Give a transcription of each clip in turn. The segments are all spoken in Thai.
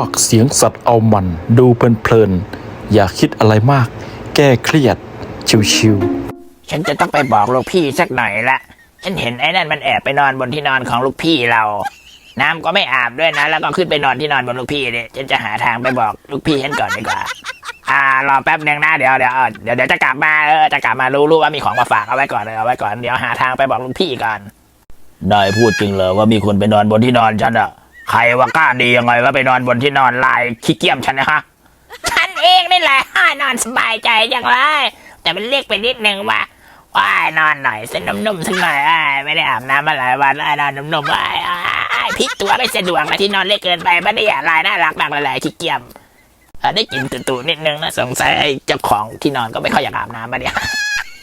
ากย์เสียงสัตว์เอามัน ดูเพลินๆ อย่าคิดอะไรมาก แก้เครียด ชิวๆ ฉันจะต้องไปบอกลูกพี่สักหน่อยละฉันเห็นไอ้นั่นมันแอบไปนอนบนที่นอนของลูกพี่เรา น้ำก็ไม่อาบด้วยนะ แล้วก็ขึ้นไปนอนที่นอนบนลูกพี่เนี่ยฉันจะหาทางไปบอกลูกพี่ฉันก่อนดีกว่า อ่ารอแป๊บหนึ่งนะเดี๋ยวเดี๋ยวเออเดี๋ยวเดี๋ยวจะกลับมาเออจะกลับมารู้รู้ว่ามีของมาฝากเอาไว้ก่อนเลยเอาไว้ก่อนเดี๋ยวหาทางไปบอกลูกพี่ก่อนได้พูดจริงเลยว่ามีคนไปนอนบนที่นอนฉันอะ ใครว่ากล้าดียังไงว่าไปนอนบนที่นอนลายขี้เกียจฉันนะฮะฉันเองนี่แหละอ้ายนอนสบายใจจังเลยแต่มันเรียกไปนิดนึงว่าว่ายนอนหน่อยสักนุ่มๆสักหน่อยอ้ายไม่ได้อาบน้ำมาหลายวันอ้ายนอนนุ่มๆอ้ายอ้ายพลิกตัวไม่สะดวกนะที่นอนเล็กเกินไปไม่ได้อยากลายน่ารักมากเลยๆขี้เกียจเออได้กลินตุ่ๆนิดนึงนะสงสัยไอ้เจ้าของที่นอนก็ไม่ค่อยอยากอาบน้ำมาเนี่ย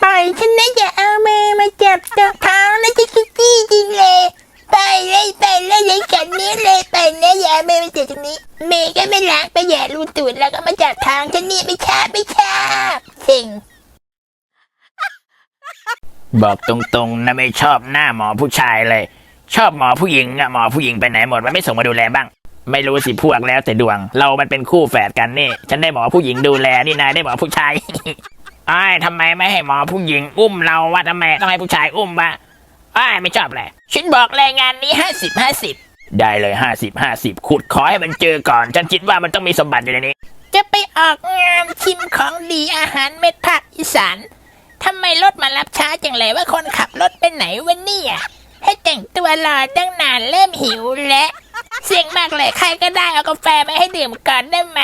ปล่อยฉันนะอย่าเอามือมาจับตัวเท้านะจะคิดจี้จริงเลย ไปเลยไปเลยเลยกันนี้เลยไปนะอย่าเอามือมาจับตรงนี้ เมย์ก็ไม่ล้างไปแย่รูตูดแล้วก็มาจับทางฉันนี่ไม่ชาไม่ชาสิงบอกตรงๆนะไม่ชอบหน้าหมอผู้ชายเลย ชอบหมอผู้หญิงอะหมอผู้หญิงไปไหนหมดมันไม่ส่งมาดูแลบ้าง ไม่รู้สิพวกแล้วแต่ดวง เรามันเป็นคู่แฝดกันนี่ ฉันได้หมอผู้หญิงดูแลนี่นายได้หมอผู้ชายไอ้ทำไมไม่ให้หมอผู้หญิง อุ้มเราวะทำไมต้องให้ผู้ชายอุ้มวะ อ้ายไม่ชอบเลยฉันบอกแรงงานนี้ห้าสิบห้าสิบได้เลยห้าสิบห้าสิบขุดขอให้มันเจอก่อน ฉันคิดว่ามันต้องมีสมบัติอยู่ในนี้ จะไปออกงานชิมของดีอาหารเม็ดภาคอีสานทำไมรถมารับช้าจังเลยว่าคนขับรถไปไหนวะเนี่ยให้แต่งตัวรอตั้งนานเริ่มหิวแล้วเสียงมากเลยใครก็ได้เอากาแฟมาให้ดื่มก่อนได้ไหม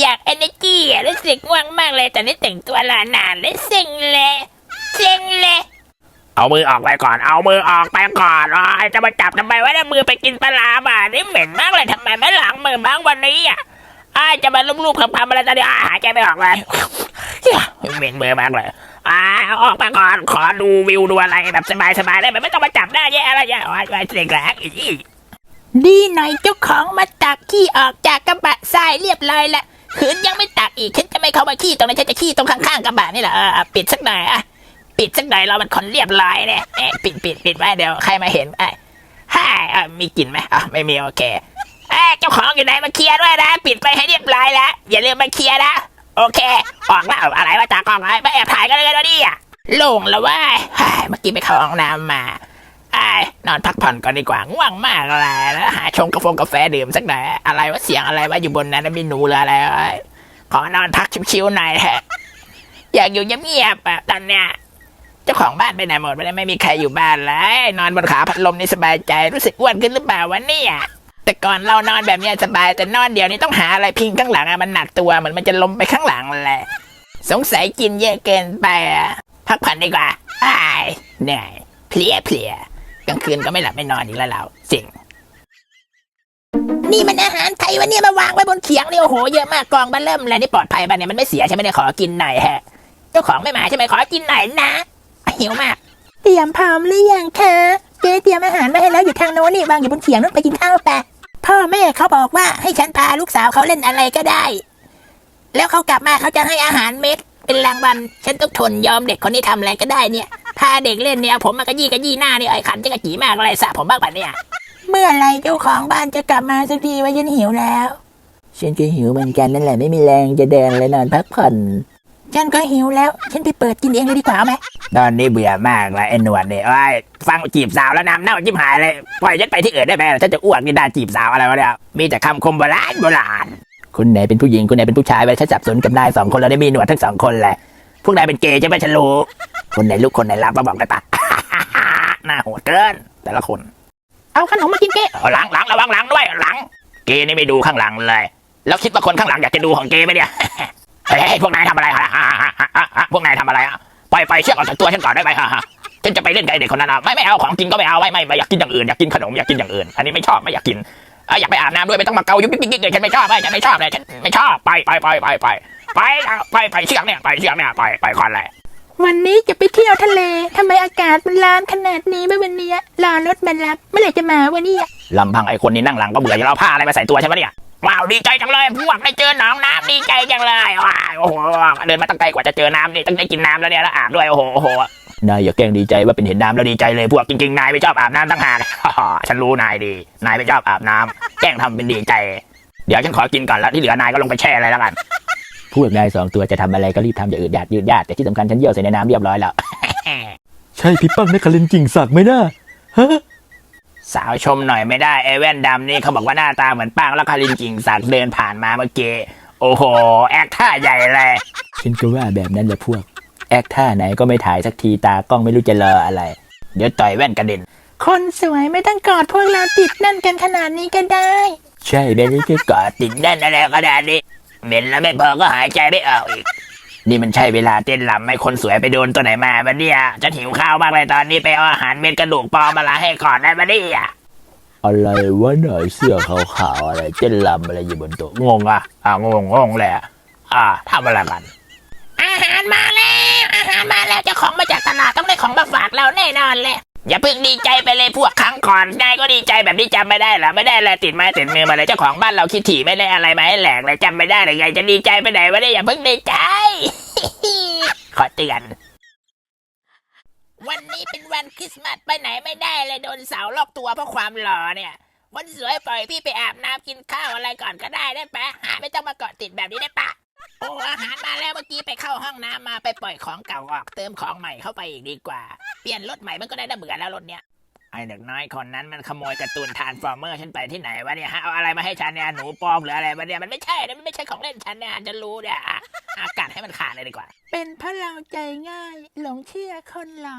อยากเอเนจีอะรู้สึกง่วงมากเลยแต่นี่แต่งตัวรอนานเลยเซ็งเลยเซ็งเลย เอามือออกไปก่อน เอามือออกไปก่อนอ้ายจะมาจับทำไมวะเนี่ยมือไปกินปลาร้านี่เหม็นมากเลยทำไมไม่ล้างมือบ้างวันนี้อะอ้ายจะมาลูบๆคำๆอะไรตอนนี้อ้าหายใจไม่ออกเลยเหม็นมือมากเลยอ้ายออกมาก่อนขอดูวิวดูอะไรแบบสบายๆได้ไหมไม่ต้องมาจับหน้าแย่อะไรแย่อ้ายอ้เสียงแรงอีกดีหน่อยเจ้าของมาตักขี้ออกจากกระบะทรายเรียบร้อยละขืนยังไม่ตักอีกฉันจะไม่เข้ามาขี้ตรงนั้นฉันจะขี้ตรงข้างๆกระบะนี่แหละปิดสักหน่อยอะ ปิดสักหน่อยเรามันคนเรียบร้อยเนี่ยเอ๊ะปิดปิดปิดไว้เดี๋ยวใครมาเห็นไอ้ฮ่าอ่อมีกลิ่นไหมอะไม่มีโอเคเอ้ยเจ้าของอยู่ไหนมาเคลียร์ด้วยนะ ปิดไปให้เรียบร้อยแล้วอย่าลืมมาเคลียร์นะโอเคออกแล้วอะไรมาจากกล้องไอ้มาแอบถ่ายกันเลยนะเนี่ยโล่งแล้วเว่าเมื่อกี้ไปเข้าห้องน้ำมาไอ้นอนพักผ่อนก่อนดีกว่าง่วงมากเลยแล้วหาชงกาแฟกาแฟดื่มสักหน่อยอะไรว่าเสียงอะไรว่าอยู่บนนั้นมีหนูหรืออะไรวะขอนอนพักชิวๆหน่อยเถอะอยากอยู่เงียบๆอะตอนเนี้ย เจ้าของบ้านไปไหนหมดไม่ได้ไม่มีใครอยู่บ้านเลยนอนบนขาพัดลมนี่สบายใจรู้สึกอ้วนขึ้นหรือเปล่าวะเนี่ยแต่ก่อนเรานอนแบบเนี้ยสบายแต่นอนเดี๋ยวนี้ต้องหาอะไรพิงข้างหลังอะมันหนักตัวเหมือนมันจะล้มไปข้างหลังแหละสงสัยกินเยอะเกินไปอะพักผ่อนดีกว่าอ้ายเหนื่อยเพลียเพลียกลางคืนก็ไม่หลับไม่นอนอีกแล้วเราสิ่งนี่มันอาหารไทยวะเนี่ยมาวางไว้บนเขียงนี่โอ้โหเยอะมากกองมาเริ่มแล้วนี่ปลอดภัยปะเนี่ยมันไม่เสียใช่ไหมเนี่ยขอกินหน่อยฮะเจ้าของไม่มาใช่ไหมขอกินหน่อยนะ หิวมาก เตรียมพร้อมหรือยังคะเจ๊เตรียมอาหารมาให้แล้วอยู่ทางโน้นนี่วางอยู่บนเขียงนู้นไปกินข้าวไปพ่อแม่เขาบอกว่าให้ฉันพาลูกสาวเขาเล่นอะไรก็ได้ แล้วเขากลับมาเขาจะให้อาหารเม็ด เป็นรางวัลฉันต้องทนยอมเด็กคนนี้ทำอะไรก็ได้เนี่ยพาเด็กเล่นเนี่ยเอาผมมากระยี่กระยี่หน้าเนี่ยไอ้ขันจะกระจีมากเลยสระผมบ้างปะเนี่ย เมื่อไรเจ้าของบ้านจะกลับมาสักทีว่าฉันหิวแล้ว ฉันก็หิวเหมือนกันนั่นแหละไม่มีแรงจะเดินเลยนอนพักผ่อน ฉันก็หิวแล้ว ฉันไปเปิดกินเองเลยดีกว่าเอาไหมตอนนี้เบื่อมากเลยไอ้หนวดเนี่ยไอ้ยฟังจีบสาวแล้วน้ำเน่าจิ้มหายเลยปล่อยฉันไปที่อื่นได้ไหมฉันจะอ้วกนี่ได้จีบสาวอะไรวะเนี่ยมีแต่คำคมโบราณโบราณคุณไหนเป็นผู้หญิงคุณไหนเป็นผู้ชายไปฉันสับสนกับนายสองคนเราได้มีหนวดทั้งสองคนแหละพวกนายเป็นเกย์ใช่ไหมฉันรู้คนไหนลูกคนไหนรับมาบอกได้ปะ หน้าโหดเกิน แต่ละคนเอาขนมมากินเก้เอาหลังหลังระวังหลังด้วยหลัง เกย์นี่ไม่ดูข้างหลังเลย แล้วคิดว่าคนข้างหลังอยากจะดูของเกย์ไหมเนี่ย เฮ้ยเฮ้ยพวกนายทำอะไรฮะฮะฮะฮะฮะฮะพวกนายทำอะไรอะปล่อยปล่อยเชือกออกจากตัวฉันก่อนได้ไหมฮะฮะฉันจะไปเล่นกับไอ้เด็กคนนั้นอะไม่ไม่เอาของกินก็ไม่เอาไม่ไม่ไม่อยากกินอย่างอื่นอยากกินขนมอยากกินอย่างอื่นอันนี้ไม่ชอบไม่อยากกินเอ้ยอยากไปอาบน้ำด้วยไม่ต้องมาเกายุบยิบยิบยิบเลยฉันไม่ชอบไม่ฉันไม่ชอบเลยฉันไม่ชอบไปไปไปไปไปไปไปไปเชือกเนี่ยไปเชือกเนี่ยไปไปก่อนเลยวันนี้จะไปเที่ยวทะเลทำไมอากาศมันร้อนขนาดนี้เมื่อวันเนี้ยรอรถมารับเมื่อไหร่จะมาวันนี้ลำพังไอ้คนนี้นั่งหลังก็เบื่อจะเอาผ้าอะไรมาใส่ตัวใช่ไหมเนี่ย ว้าวดีใจจังเลยพวกได้เจอหนองน้ำดีใจจังเลยว้าวโอ้โหเดินมาตั้งไกลกว่าจะเจอน้ำนี่ตั้งได้กินน้ำแล้วเนี่ยแล้วอาบด้วยโอ้โหโอ้โหนายอย่าแกล้งดีใจว่าเป็นเห็นน้ำแล้วดีใจเลยพวกจริงๆนายไม่ชอบอาบน้ำตั้งหากฉันรู้นายดี นายไม่ชอบอาบน้ำแกล้งทำเป็นดีใจ เดี๋ยวฉันขอกินก่อนแล้วที่เหลือนายก็ลงไปแช่อะไรแล้วกันพวกนายสองตัวจะทำอะไรก็รีบทำอย่าอืดหยาดยืดยาดแต่ที่สำคัญฉันเยี่ยวใส่ในน้ำเรียบร้อยแล้วใช่พี่ปั้งนครินทร์กิ่งศักไหมนะฮะ สาวชมหน่อยไม่ได้ไอ้แว่นดำนี่เขาบอกว่าหน้าตาเหมือนป้างแล้วคารินกิ่งศักดิ์เดินผ่านมาเมื่อกี้โอ้โห แอคท่าใหญ่เลยฉันก็ว่าแบบนั้นแหละพวก แอคท่าไหนก็ไม่ถ่ายสักทีตากล้องไม่รู้จะรออะไร เดี๋ยวต่อยแว่นกระเด็น คนสวยไม่ต้องกอดพวกเราติดนั่นกันขนาดนี้ก็ได้ ใช่แบบนี้ก็กอดติดแน่นอะไรขนาดนี้เหม็นแล้วไม่พอก็หายใจไม่ออกอีก นี่มันใช่เวลาเต้นลำไหม่คนสวยไปโดนตัวไหนมาบันเนี่ยจะหิวข้าวมากเลยตอนนี้ไปเอาอาหารเม็ดกระดูกปลอมมาละให้ก่อนได้บันเนี่ยอะไรวะหน่อยเสื้อขาวๆอะไรเต้นลำอะไรอยู่บนโต๊ะงงอะอ่างงงงเลยอะอ่าทำอะไรกัน อาหารมาแล้ว อาหารมาแล้วเจ้าของมาจากตลาดต้องได้ของมาฝากเราแน่นอนเลย อย่าเพิ่งดีใจไปเลยพวกครั้งก่อนนายก็ดีใจแบบที่จำไม่ได้เหรอไม่ได้อะไรติดไม้ติดมือมาเลยเจ้าของบ้านเราคิดถี่ไม่ได้อะไรมาให้แหลกเลยจำไม่ได้เลยไงจะดีใจไปไหนวะเนี่ยอย่าเพิ่งดีใจ ขอเตือน วันนี้เป็นวันคริสต์มาสไปไหนไม่ได้เลยโดนเสาวลอกตัวเพราะความหล่อเนี่ยวันสวยปล่อยพี่ไปอาบน้ำกินข้าวอะไรก่อนก็ได้ได้ปะหาไม่ต้องมาเกาะติดแบบนี้ได้ปะโอ้อาหารมาแล้วเมื่อกี้ไปเข้าห้องน้ำมาไปปล่อยของเก่าออกเติมของใหม่เข้าไปอีกดีกว่า เปลี่ยนรถใหม่มันก็ได้น่าเบื่อแล้วรถเนี้ยไอ้เด็กน้อยคนนั้นมันขโมยการ์ตูนทานฟอร์เมอร์ฉันไปที่ไหนวะเนี่ยฮะเอาอะไรมาให้ฉันเนี่ยหนูปลอมหรืออะไรวะเนี่ยมันไม่ใช่นะมันไม่ใช่ของเล่นฉันเนี่ยจะรู้เนี่ยอะอากาศให้มันขาดเลยดีกว่า เป็นเพราะเราใจง่าย หลงเชื่อคนหล่อ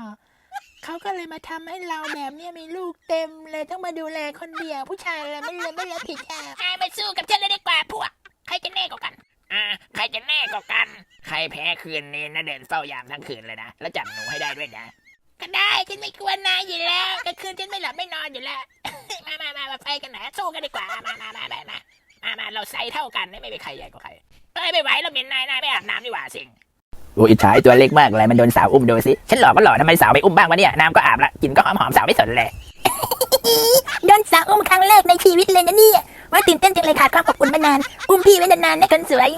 เขาก็เลยมาทำให้เราแบบเนี้ยมีลูกเต็มเลยต้องมาดูแลคนเดียวผู้ชายอะไรไม่เลยไม่รับผิดชอบไอ้มาสู้กับฉันเลยดีกว่าพวกใครจะแน่กว่ากันอ่าใครจะแน่กว่ากัน ใครแพ้คืนนี้นะเดินเฝ้ายามทั้งคืนเลยนะแล้วจับหนูให้ได้ด้วยนะ ก็ได้ฉันไม่กลัวนายอยู่แล้วกลางคืนฉันไม่หลับไม่นอนอยู่แล้ว มามามามาไฟกันหนาสู้กันดีกว่า มามามามามามามาเราไซส์เท่ากันไม่มีใครใหญ่กว่าใครเอ้ยไม่ไหวเราเหม็นนายนายไม่อาบน้ำดีกว่าสิงโอ้ยอิจฉาไอ้ตัวเล็กมากเลยมันโดนสาวอุ้มดูสิฉันหล่อก็หล่อทำไมสาวไม่อุ้มบ้างวะเนี่ยน้ำก็อาบละกินก็หอมหอมๆสาวไม่สนเลย โดนสาวอุ้มครั้งแรกในชีวิตเลยนะเนี่ยว่าตื่นเต้นจังเลยขาดความอบอุ่นมานาน อุ้มพี่ไว้นานๆนะคนสวย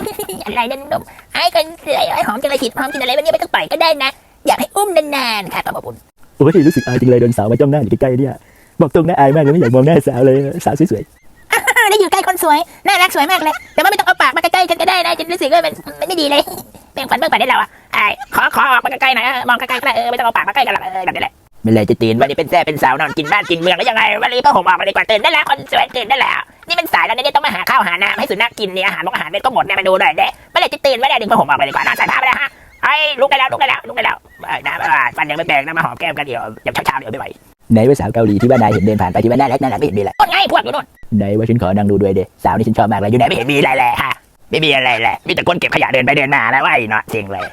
อะไรนั่นนมไอ้คนสวยไอ้หอมจังเลยฉีดหอมกินอะไรวันนี้ไม่ต้องปล่อยก็ได้นะ อยากให้อุ้มนานๆขาดความอบอุ่นโอ้ยรู้สึกอายจังเลยโดนสาวมาจ้องหน้าอยู่ใกล้ๆเนี่ย บอกตรงนะอายมากเลยไม่อยากมองหน้าสาวเลยสาวสวยได้อยู่ใกล้คนสวย น่ารักสวยมากเลย แต่ว่าไม่ต้องเอาปากมาใกล้ๆฉันก็ได้นะฉันรู้สึกว่ามันมันไม่ดีเลยแปลงฟันเบื้องปัดได้แล้วอะไอ้ขอขอออกมาใกล้ๆหน่อยเออมองใกล้ๆก็ได้เออไม่ต้องเอาปากมาใกล้กันหรอกเออแบบนี้แหละๆไม่เลยจะตีนวัว่านนี้เป็นแซ่เป็นสาวนอนกินบ้านกินเมืองแล้วยังไงวันนี้ก็ห่มออกมาดีกว่าตื่นได้แล้วคนสวยตื่นได้แล้วนี่มันสายแล้วเนี่ยต้องมาหาข้าวหาน้ำให้สุนัขกินเนี่ยอาหารพวกอาหารเม็ดก็หมดเนี่ยมาดูหน่อยเด้เมื่อไหร่จะตื่นไม่ได้ดึงผ้าห่มออกมาดีกว่านอนใส่ผ้าไปแล้วฮะ ไอ้ลุกได้แล้วลุกได้แล้วลุกได้แล้วไอ้น้ำอ่าฟันยังไม่แปลงนะมาหอมแก้มกันเดี๋ยวอย่าเช้าๆเดี๋ยวไม่ไหวไหนว่าสาวเกาหลีที่ว่านายเห็นเดินผ่านไปที่ว่าน่ารักน่ารักไม่เห็นมีเลยโน่นไงพวกอยู่โน่นไหนว่าฉันขอนั่งดูด้วยเด้สาวนี่ฉันชอบมากเลยอยู่ไหนไม่ไม่เห็เห็นนมีอะไรเลยฮะไม่มีอะไรเลยมีแต่คนเก็บขยะเดินไปเดินมาแล้วว่าไอ้เนาะจริงเลย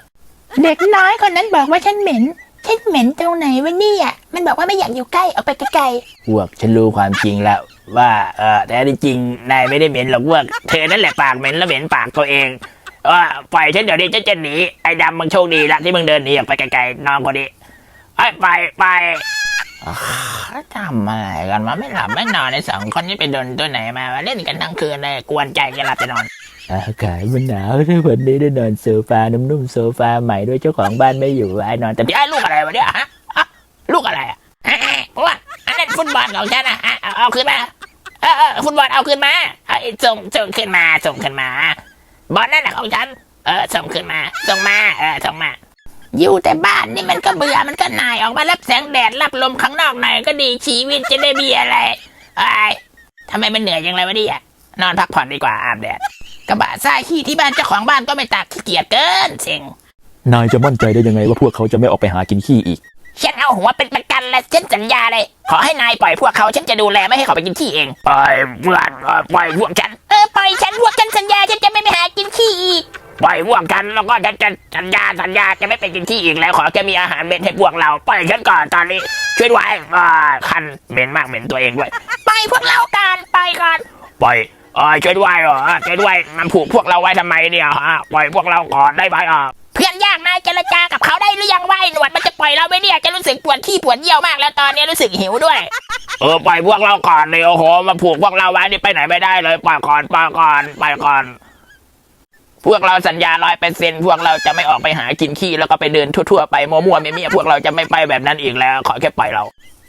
เด็กน้อยคนนั้นบอกว่าฉันเหม็นฉันเหม็นตรงไหนวะเนี่ยมันบอกว่าไม่อยากอยู่ใกล้ออกไปไกลพวกฉันรู้ความจริงแล้วว่าเออแต่ที่จริงนายไม่ได้เหม็นหรอกเว่าเธอนั่นแหละปากเหม็นแล้วเหม็นปากตัวเอง ว่าปล่อยฉันเดี๋ยวนี้ฉันจะหนีไอ้ดำมึงโชคดีละที่มึงเดินหนีออกไปไกลๆน้องคนนี้ไอ้ยไปไปทำอะไรกันวะไม่หลับไม่นอนในสองคนนี้ไปโดนตัวไหนมาเล่นกันทั้งคืนเลยกวนใจจะหลับจะนอน อากาศมันหนาวด้วยวันนี้ได้นอนโซฟานุ่มๆโซฟาใหม่ด้วยเจ้าของบ้านไม่อยู่ไอ้นอนแต่แต่ไอ้ลูกอะไรวะเนี่ยฮะอะลูกอะไรอะฮะว่าอันนั้นฟุตบอลของฉันอะอะเอาเอาคืนมาเออเออฟุตบอลเอาคืนมาเอาส่งส่งขึ้นมาส่งขึ้นมา บอลนั่นแหละของฉัน เออ ส่งขึ้นมา ส่งมา เออ ส่งมาๆอยู่แต่บ้านนี่มันก็เบื่อ มันก็หน่ายออกมารับแสงแดดรับลมข้างนอกหน่อยก็ดีชีวิตจะได้มีอะไรไอ้ยทำไมมันเหนื่อยจังเลยวะเนี่ยนอนพักผ่อนดีกว่าอาบแดด กระบะทรายขี้ที่บ้านเจ้าของบ้านก็ไม่ตากขี้เกียจเกินเซ็งนายจะมั่นใจได้ยังไงว่าพวกเขาจะไม่ออกไปหากินขี้อีก ฉันเอาหัวเป็นประกันและฉันสัญญาเลย ขอให้นายปล่อยพวกเขาฉันจะดูแลไม่ให้เขาไปกินขี้เอง ปล่อยเพื่อนเออปล่อยพวกฉัน กินขี้อีกปล่อยพวกกันแล้วก็จะจะสัญญาสัญญาจะไม่ไปกินขี้อีกแล้วขอแค่มีอาหารเม็ดให้พวกเราปล่อยฉันก่อนตอนนี้ ช่วยด้วยอ่าคันเหม็นมากเหม็นตัวเองด้วยปล่อยพวกเรากันไปก่อนปล่อยเออช่วยด้วยเหรอช่วยด้วยมันผูกพวกเราไว้ทำไมเนี่ยฮะปล่อยพวกเราก่อนได้ไหมอะเพื่อนยากนายเจรจากับเขาได้หรือยังว่าไอ้หนวดมันจะปล่อยเราไหมเนี่ยจะรู้สึกปวดขี้ปวดเยี่ยวมากแล้วตอนนี้รู้สึกหิวด้วย เออปล่อยพวกเราก่อนเลยโอ้โหมาผูกพวกเราไว้นี่ไปไหนไม่ได้เลยปล่อยก่อนปล่อยก่อนปล่อยก่อน พวกเราสัญญาร้อยเปอร์เซ็นพวกเราจะไม่ออกไปหากินขี้แล้วก็ไปเดินทั่วๆไปมั่วๆเมี่ยๆพวกเราจะไม่ไปแบบนั้นอีกแล้ว ขอแค่ปล่อยเรา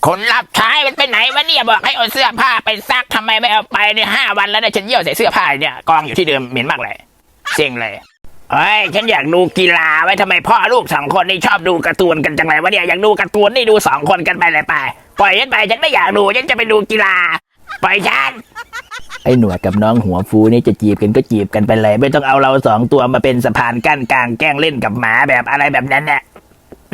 คนรับใช้มันไปไหนวะเนี่ยบอกให้เอาเสื้อผ้าไปซักทำไมไม่เอาไปเนี่ยห้าวันแล้วเนี่ยฉันเยี่ยวใส่เสื้อผ้าเนี่ยกองอยู่ที่เดิมเหม็นมากเลยเซ็งเลยเฮ้ยฉันอยากดูกีฬาไว้ทำไมพ่อลูกสองคนนี่ชอบดูการ์ตูนกันจังเลยวะเนี่ยอยากดูการ์ตูนนี่ดูสองคนกันไปเลยไปปล่อยฉันไปฉันไม่อยากดูฉันจะไปดูกีฬาปล่อยฉัน ไอ้หนวดกับน้องหัวฟูนี่จะจีบกันก็จีบกันไปเลย ไม่ต้องเอาเราสองตัวมาเป็นสะพานกั้นกลางแกล้งเล่นกับหมาแบบอะไรแบบนั้นเนี่ย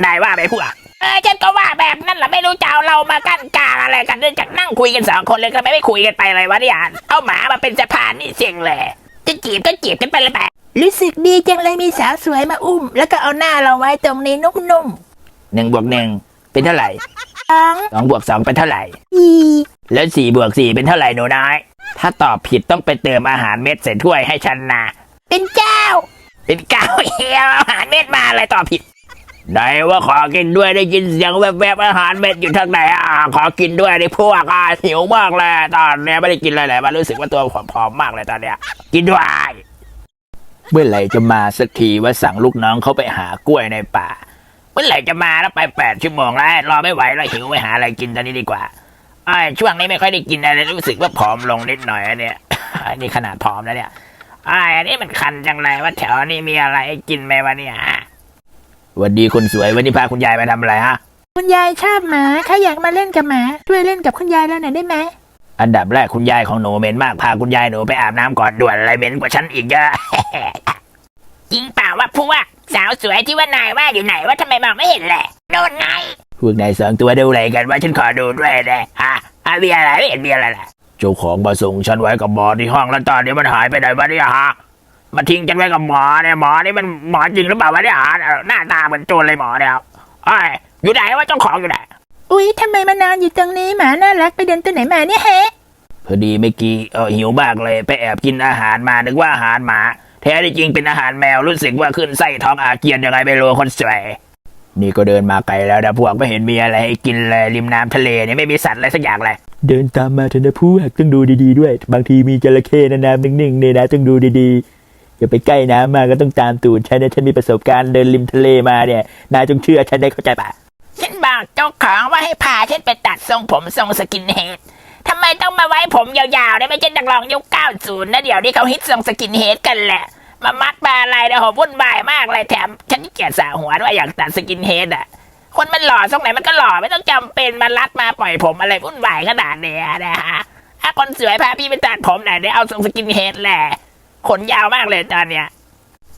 นายว่าไปพวกเออฉันก็ว่าแบบนั้นแหละไม่รู้จะเอาเรามากั้นกลางอะไรกันเนื่องจากนั่งคุยกันสองคนเลยทำไมไม่คุยกันไปเลยวะเนี่ยเอาหมามาเป็นสะพานนี่เสียงเลยจะจีบก็จีบกันไปเลยไปรู้สึกดีจังเลยมีสาวสวยมาอุ้ม แล้วก็เอาหน้าเราไว้ตรงนี้นุ่มๆหนึ่งบวกหนึ่งเป็นเท่าไหร่สองสองบวกสองเป็นเท่าไหร่อีแล้วสี่บวกสี่เป็นเท่าไหร่หนูน้อย ถ้าตอบผิดต้องไปเติมอาหารเม็ดใส่ถ้วยให้ฉันนะ เป็นเจ้า เป็นเก้าเฮียอาหารเม็ดมาอะไรตอบผิดไหนว่าขอกินด้วยได้ยินเสียงแวบๆอาหารเม็ดอยู่ทางไหนอะขอกินด้วยดิพวกอะหิวมากเลยตอนเนี้ยไม่ได้กินอะไรเลยมันรู้สึกว่าตัวผอมๆมากเลยตอนเนี้ย กินด้วย เมื่อไหร่จะมาสักทีว่าสั่งลูกน้องเขาไปหากล้วยในป่า เมื่อไหร่จะมาแล้วไปแปดชั่วโมงแล้วรอไม่ไหวแล้วหิวไปหาอะไรกินตอนนี้ดีกว่าไอ้ย ช่วงนี้ไม่ค่อยได้กินอะไรรู้สึกว่าผอมลงนิดหน่อยอะเนี่ยอันนี้ขนาดผอมแล้วเนี่ยไอ้ยอันนี้มันคันจังเลยว่าแถวนี้มีอะไรให้กินไหมวะเนี่ยวันดีคนสวยวันนี้พาคุณยายไปทำอะไรฮะ คุณยายชอบหมาถ้าอยากมาเล่นกับหมา ช่วยเล่นกับคุณยายแล้วหน่อยได้ไหม อันดับแรกคุณยายของหนูเหม็นมากพาคุณยายหนูไปอาบน้ำก่อนด่วนอะไรเหม็นกว่าฉันอีกเยอะ จริงเปล่าว่าพวกสาวสวยที่ว่านายว่าอยู่ไหนว่าทำไมมองไม่เห็นแหละ โน่นไงพวกนายสองตัวดูดูอะไรอะไรกันว่าฉันขอดูด้วยนะฮะอะมีอะไรไม่เห็นมีอะไรล่ะเจ้าของมาส่งฉันไว้กับหมอที่ห้องแล้วตอนนี้มันหายไปไหนวะเนี่ยฮะมาทิ้งฉันไว้กับหมอเนี่ยหมอนี่มันหมอจริงหรือเปล่าวะเนี่ยฮะหน้าตาเหมือนโจรเลยหมอเนี่ยไอ้ยอยู่ไหนว่าเจ้าของอยู่ไหนอุ๊ยทำไมมานอนอยู่ตรงนี้หมาน่ารักไปเดินตัวไหนมาเนี่ยเฮะพอดีเมื่อกี้เออหิวมากเลยไปแอบกินอาหารมานึกว่าอาหารหมา แท้ที่จริงเป็นอาหารแมวรู้สึกว่าขึ้นไส้ท้องอาเจียนยังไงไม่รู้คนสวย นี่ก็เดินมาไกลแล้วนะพวกไม่เห็นมีอะไรให้กินเลยริมน้ำทะเลเนี่ยไม่มีสัตว์อะไรสักอย่างเลยเดินตามมาเถอะนะพวกต้องดูดีๆด้วย บางทีมีจระเข้นะน้ำนิ่งๆเนี่ยนะต้องดูดีๆอย่าไปใกล้น้ำมากก็ต้องตามตูดฉันนะฉันมีประสบการณ์เดินริมทะเลมาเนี่ยนายจงเชื่อฉันได้เข้าใจปะฉันบอกเจ้าของว่าให้พาฉันไปตัดทรงผมทรงสกินเฮดทำไมต้องมาไว้ผมยาวๆได้ไม่ใช่นักร้องยุค90นะเดี๋ยวนี้เขาฮิตทรงสกินเฮดกันแหละ มามัดมาอะไรเนี่ยโหวุ่นวายมากเลยแถม ฉันเกลียจสระหัวด้วยอยากตัดสกินเฮดอะ คนมันหล่อทรงไหนมันก็หล่อไม่ต้องจำเป็นมารัดมาปล่อยผมอะไรวุ่นวายขนาดเนี้ยนะฮะถ้าคนสวยพาพี่ไปตัดผมหน่อยได้เอาทรงสกินเฮดแหละขนยาวมากเลยตอนเนี้ย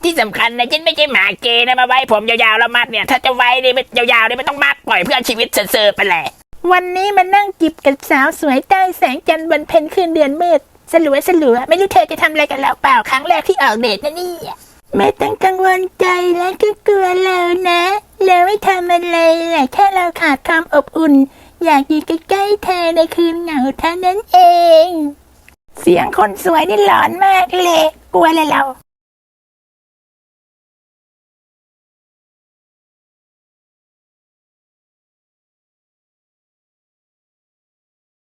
ที่สำคัญนะฉันไม่ใช่หมาเกย์นะมาไว้ผมยาวๆแล้วมัดเนี่ย ถ้าจะไว้นี่ไม่ยาวๆนี่ไม่ต้องมัดปล่อยเพื่อชีวิตเซอร์ๆไปแหละ วันนี้มานั่งจิบกับสาวสวยใต้แสงจันทร์บนเพ็ญคืนเดือนเมืด สลัวสลัวไม่รู้เธอจะทำอะไรกับเราเปล่าครั้งแรกที่ออกเดทนะนี่ไม่ต้องกังวลใจและก็กลัวเรานะเราไม่ทำอะไรแหละแค่เราขาดความอบอุ่น อยากอยู่ใกล้ๆเธอในคืนเหงาเท่านั้นเอง เสียงคนสวยนี่หลอนมากเลย กลัวเลยเรา